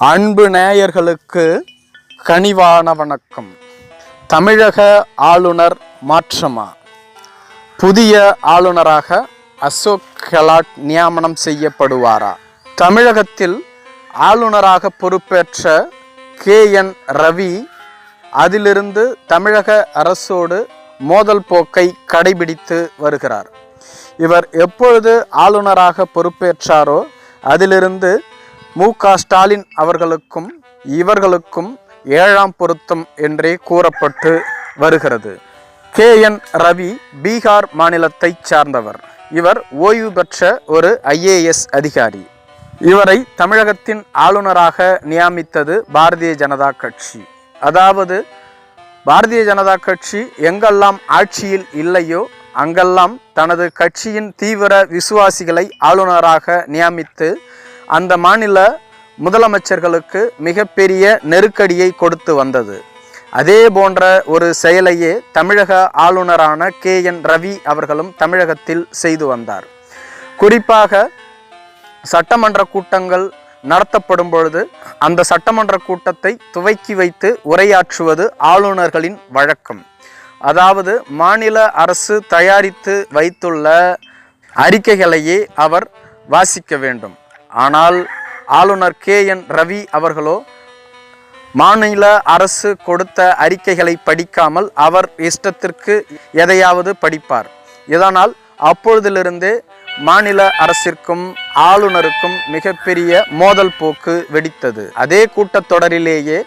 அன்பு நேயர்களுக்கு கனிவான வணக்கம். தமிழக ஆளுநர் மாற்றமா? புதிய ஆளுநராக அசோக் கெலாட் நியமனம் செய்யப்படுவாரா? தமிழகத்தில் ஆளுநராக பொறுப்பேற்ற கே. என். ரவி அதிலிருந்து தமிழக அரசோடு மோதல் போக்கை கடைபிடித்து வருகிறார். இவர் எப்பொழுது ஆளுநராக பொறுப்பேற்றாரோ அதிலிருந்து மு க ஸ்டாலின் அவர்களுக்கும் இவர்களுக்கும் ஏழாம் பொருத்தம் என்றே கூறப்பட்டு வருகிறது. கே. என். ரவி பீகார் மாநிலத்தைச் சார்ந்தவர். இவர் ஓய்வு பெற்ற ஒரு ஐஏஎஸ் அதிகாரி. இவரை தமிழகத்தின் ஆளுநராக நியமித்தது பாரதிய ஜனதா கட்சி. அதாவது பாரதிய ஜனதா கட்சி எங்கெல்லாம் ஆட்சியில் இல்லையோ அங்கெல்லாம் தனது கட்சியின் தீவிர விசுவாசிகளை ஆளுநராக நியமித்து அந்த மாநில முதலமைச்சர்களுக்கு மிகப்பெரிய நெருக்கடியை கொடுத்து வந்தது. அதே போன்ற ஒரு செயலையே தமிழக ஆளுநரான கே. என். ரவி அவர்களும் தமிழகத்தில் செய்து வந்தார். குறிப்பாக சட்டமன்ற கூட்டங்கள் நடத்தப்படும் பொழுது அந்த சட்டமன்ற கூட்டத்தை துவக்கி வைத்து உரையாற்றுவது ஆளுநர்களின் வழக்கம். அதாவது மாநில அரசு தயாரித்து வைத்துள்ள அறிக்கைகளையே அவர் வாசிக்க வேண்டும். ஆனால் ஆளுநர் கே என் ரவி அவர்களோ மாநில அரசு கொடுத்த அறிக்கைகளை படிக்காமல் அவர் இஷ்டத்திற்கு எதையாவது படிப்பார். இதனால் அப்பொழுதிலிருந்தே மாநில அரசிற்கும் ஆளுநருக்கும் மிகப்பெரிய மோதல் போக்கு வெடித்தது. அதே கூட்டத்தொடரிலேயே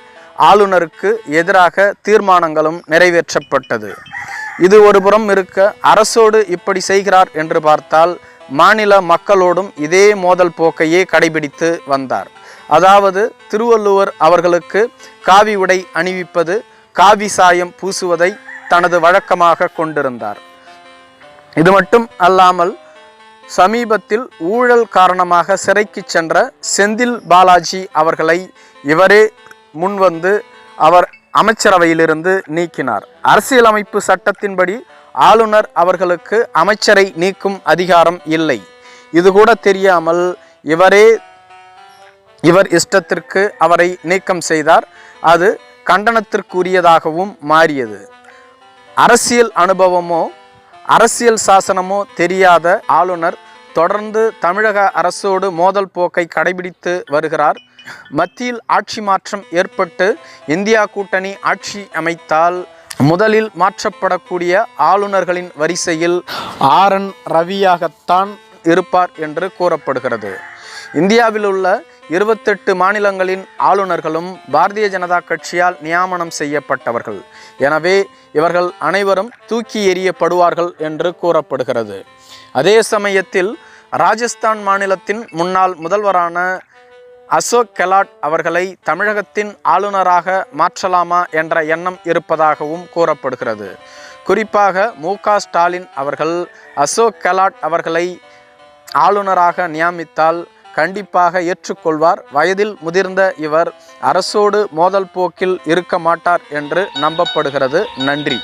ஆளுநருக்கு எதிராக தீர்மானங்களும் நிறைவேற்றப்பட்டது. இது ஒரு புறம் இருக்க அரசோடு இப்படி செய்கிறார் என்று பார்த்தால் மாநில மக்களோடும் இதே மோதல் போக்கையே கடைபிடித்து வந்தார். அதாவது திருவள்ளுவர் அவர்களுக்கு காவி உடை அணிவிப்பது காவி சாயம் பூசுவதை தனது வழக்கமாக கொண்டிருந்தார். இது மட்டும் அல்லாமல் சமீபத்தில் ஊழல் காரணமாக சிறைக்கு சென்ற செந்தில் பாலாஜி அவர்களை இவரே முன்வந்து அவர் அமைச்சரவையிலிருந்து நீக்கினார். அரசியலமைப்பு சட்டத்தின்படி ஆளுநர் அவர்களுக்கு அமைச்சரை நீக்கும் அதிகாரம் இல்லை. இது கூட தெரியாமல் இவரே இவர் இஷ்டத்திற்கு அவரை நீக்கம் செய்தார். அது கண்டனத்திற்குரியதாகவும் மாறியது. அரசியல் அனுபவமோ அரசியல் சாசனமோ தெரியாத ஆளுநர் தொடர்ந்து தமிழக அரசோடு மோதல் போக்கை கடைபிடித்து வருகிறார். மத்தியில் ஆட்சி மாற்றம் ஏற்பட்டு இந்தியா கூட்டணி ஆட்சி அமைத்தால் முதலில் மாற்றப்படக்கூடிய ஆளுநர்களின் வரிசையில் ஆர் என் ரவியாகத்தான் இருப்பார் என்று கூறப்படுகிறது. இந்தியாவில் உள்ள இருபத்தெட்டு மாநிலங்களின் ஆளுநர்களும் பாரதிய ஜனதா கட்சியால் நியமனம் செய்யப்பட்டவர்கள். எனவே இவர்கள் அனைவரும் தூக்கி எறியப்படுவார்கள் என்று கூறப்படுகிறது. அதே சமயத்தில் ராஜஸ்தான் மாநிலத்தின் முன்னாள் முதல்வரான அசோக் கெலாட் அவர்களை தமிழகத்தின் ஆளுநராக மாற்றலாமா என்ற எண்ணம் இருப்பதாகவும் கூறப்படுகிறது. குறிப்பாக மு ஸ்டாலின் அவர்கள் அசோக் கெலாட் அவர்களை ஆளுநராக நியமித்தால் கண்டிப்பாக ஏற்றுக்கொள்வார். வயதில் முதிர்ந்த இவர் அரசோடு மோதல் போக்கில் இருக்க மாட்டார் என்று நம்பப்படுகிறது. நன்றி.